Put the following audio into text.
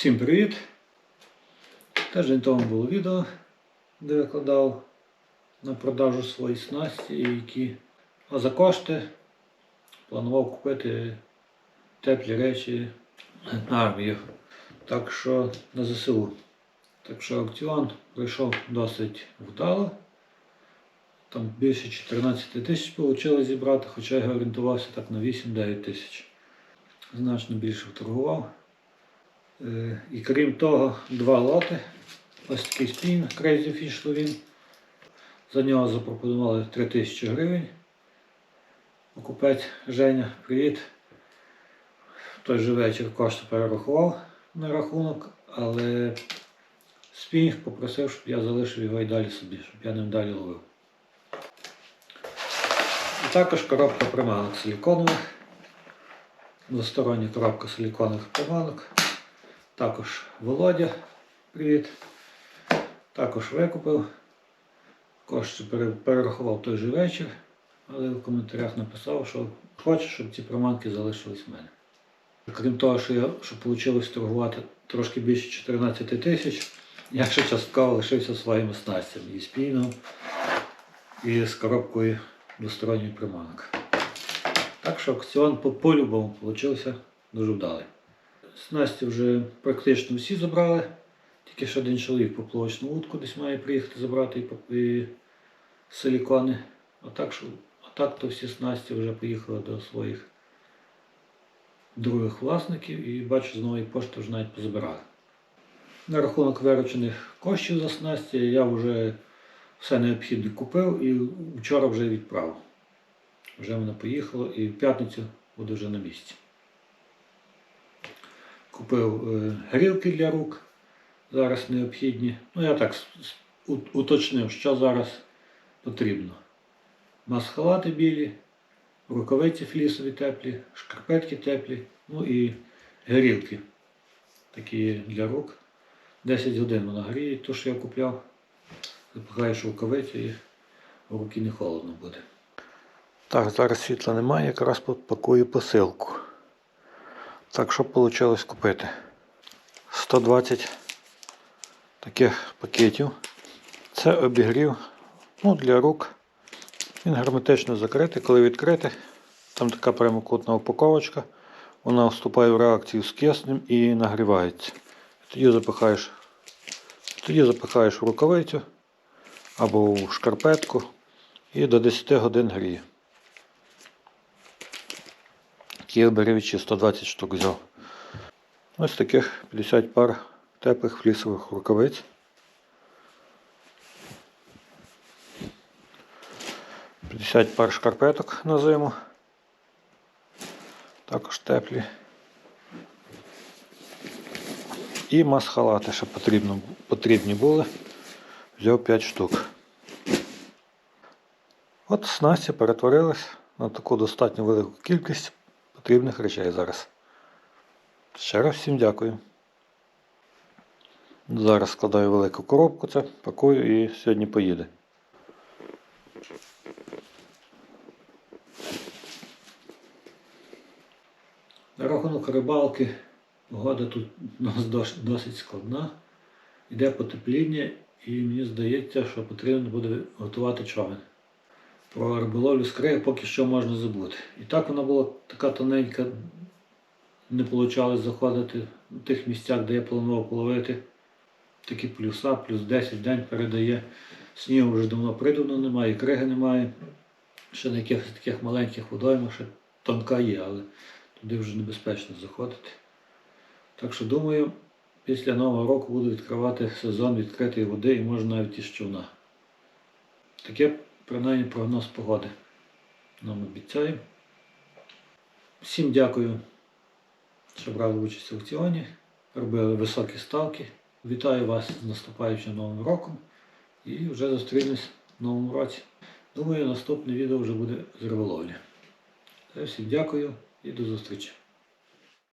Всім привіт! Тиждень тому було відео, де викладав на продажу свої снасті, які а за кошти планував купити теплі речі на армію. Так що на ЗСУ. Так що аукціон пройшов досить вдало. Там більше 14 тисяч вийшло зібрати, хоча я орієнтувався так на 8-9 тисяч. Значно більше вторгував. Е, І крім того, два лоти. Ось такий спін Crazy Fish Lovin. За нього запропонували 3 тисячі гривень. Покупець Женя, привіт. В той же вечір кошти перерахував на рахунок, але спінг попросив, щоб я залишив його і далі собі, щоб я ним далі ловив. І також коробка приманок силіконових. Двостороння коробка силіконових приманок. Також Володя, привіт. Також викупив. Кошти перерахував той же вечір, але в коментарях написав, що хоче, щоб ці приманки залишились в мене. Крім того, що, я, що вийшло торгувати трошки більше 14 тисяч, я ще частково лишився своїми снастями і з і з коробкою двосторонньої приманок. Так що аукціон по по-любому вийшов дуже вдалий. Снасті вже практично всі забрали. Тільки ще один чоловік поплавочну утку десь має приїхати забрати і, силікони. А так, що, а так то всі снасті вже поїхали до своїх других власників і бачу, з нової пошти вже навіть позабирали. На рахунок виручених коштів за снасті я вже все необхідне купив і вчора вже відправив. Вже воно поїхало і в п'ятницю буде вже на місці. Купив е, грілки для рук, зараз необхідні. Ну, я так уточнив, що зараз потрібно. Масхалати білі, рукавиці флісові теплі, шкарпетки теплі, ну і грілки такі для рук. 10 годин вона гріє, то що я купляв. Запихаєш рукавиці і в руки не холодно буде. Так, зараз світла немає, якраз пакую посилку. Так, що вийшло купити? 120 таких пакетів. Це обігрів ну, для рук. Він герметично закритий. Коли відкрити, там така прямокутна упаковочка. Вона вступає в реакцію з киснем і нагрівається. Тоді запихаєш, тоді запихаєш в рукавицю або в шкарпетку і до 10 годин гріє. Такі оберігачі 120 штук взяв. Ось таких 50 пар теплих флісових рукавиць. – 50 пар шкарпеток на зиму. Також теплі. І масхалати ще потрібно, потрібні були. Взяв 5 штук. От снасті перетворилась на таку достатньо велику кількість потрібних речей зараз. Ще раз всім дякую. Зараз складаю велику коробку, це пакую і сьогодні поїде. На рахунок рибалки погода тут у нас досить складна. Йде потепління і мені здається, що потрібно буде готувати човен. Про риболовлю з краю поки що можна забути. І так вона була така тоненька, не вийшло заходити в тих місцях, де я планував половити. Такі плюса, плюс 10 день передає. Снігу вже давно придавно немає, криги немає. Ще на якихось таких маленьких водоймах ще тонка є, але туди вже небезпечно заходити. Так що думаю, після Нового року буду відкривати сезон відкритої води і може навіть із човна. Таке принаймні прогноз погоди нам обіцяє. Всім дякую, що брали участь в аукціоні, робили високі ставки. Вітаю вас з наступаючим новим роком і вже зустрінемось в новому році. Думаю, наступне відео вже буде з риболовлі. Всім дякую і до зустрічі.